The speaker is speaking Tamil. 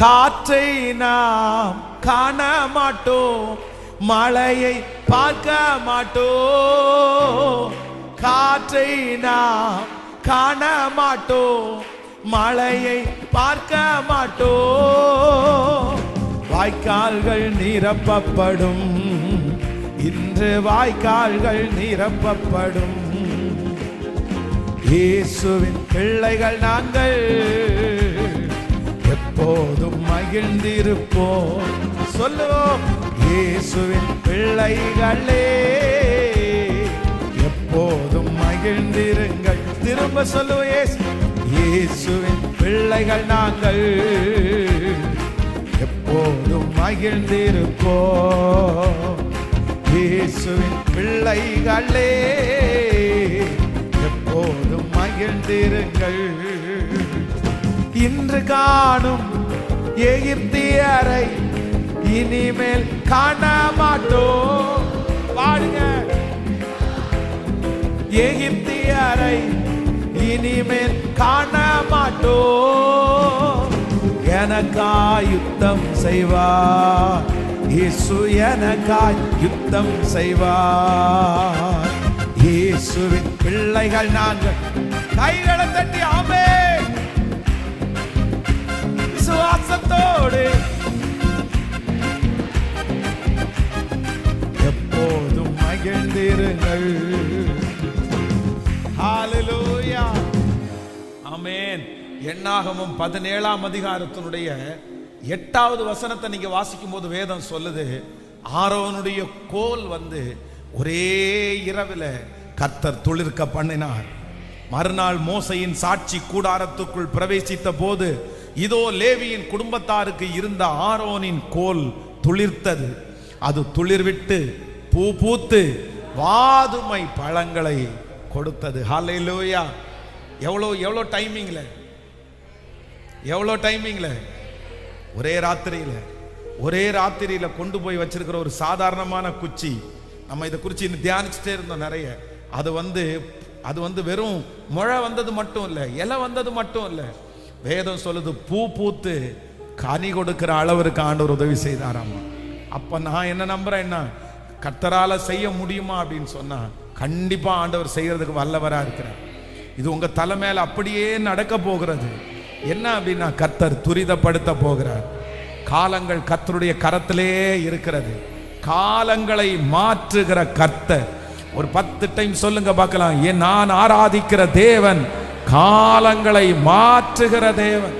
காற்றை நாம் காண மாட்டோம் மழையை பார்க்க மாட்டோம். காற்றை நாம் காண மாட்டோம் மழையை பார்க்க மாட்டோம். வாய்க்கால்கள் நிரப்பப்படும் இன்று வாய்க்கால்கள் நிரப்பப்படும். இயேசுவின் பிள்ளைகள் நாங்கள் மகிழ்ந்திருப்போம். சொல்லுவோம் இயேசுவின் பிள்ளைகளே எப்போதும் மகிழ்ந்திருங்கள். திரும்ப சொல்லுவோம் இயேசு இயேசுவின் பிள்ளைகள் நாங்கள். எப்போதும் மகிழ்ந்திருப்போம். இயேசுவின் பிள்ளைகளே எப்போதும் மகிழ்ந்திருங்கள். இன்று காணும் எகிப்தியரை இனிமேல் காண மாட்டோம் பாடுங்க எகிப்தியரை இனிமேல் காண மாட்டோம் எனக்காய் யுத்தம் செய்வா. இயேசு எனக்காய் யுத்தம் செய்வா. இயேசுவின் பிள்ளைகள் நாங்கள். கைகளை தட்டி ஆமே மகிழ்ந்திருங்கள் ஹalleluya எண்ணாகமும் பதினேழாம் அதிகாரத்தினுடைய எட்டாவது வசனத்தை நீங்க வாசிக்கும் போது வேதம் சொல்லுது ஆரோனுடைய கோல் வந்து ஒரே இரவில் கர்த்தர் துளிர்க்க பண்ணினார். மறுநாள் மோசையின் சாட்சி கூடாரத்துக்குள் பிரவேசித்த போது இதோ லேவியின் குடும்பத்தாருக்கு இருந்த ஆரோனின் கோல் துளிர்த்தது. அது துளிர்விட்டு பூ பூத்து வாதுமை பழங்களை கொடுத்தது. ஹalleluya. எவ்வளோ எவ்வளோ டைமிங்கில் எவ்வளோ டைமிங்கில் ஒரே ராத்திரியில். ஒரே ராத்திரியில் கொண்டு போய் வச்சிருக்கிற ஒரு சாதாரணமான குச்சி. நம்ம இதை குறித்து இன்னும் தியானிச்சுட்டே இருந்தோம் நிறைய. அது வந்து அது வந்து வெறும் முழை வந்தது மட்டும் இல்லை இலை வந்தது மட்டும் இல்லை. வேதம் சொல்லுது பூ பூத்து கனி கொடுக்கிற அளவிற்கு ஆண்டவர் உதவி செய்தாராமா. அப்போ நான் என்ன நம்புறேன் என்ன கர்த்தரால செய்ய முடியுமா அப்படின்னு சொன்னா கண்டிப்பா ஆண்டவர் செய்யறதுக்கு வல்லவரா இருக்கிறார். இது உங்க தலை மேல அப்படியே நடக்க போகிறது. என்ன அப்படின்னா கர்த்தர் துரிதப்படுத்த போகிறார். காலங்கள் கர்த்தருடைய கரத்திலே இருக்கிறது. காலங்களை மாற்றுகிற கர்த்தர். ஒரு பத்து டைம் சொல்லுங்க பார்க்கலாம். ஏன் நான் ஆராதிக்கிற தேவன் காலங்களை மாற்றுகிற தேவன்.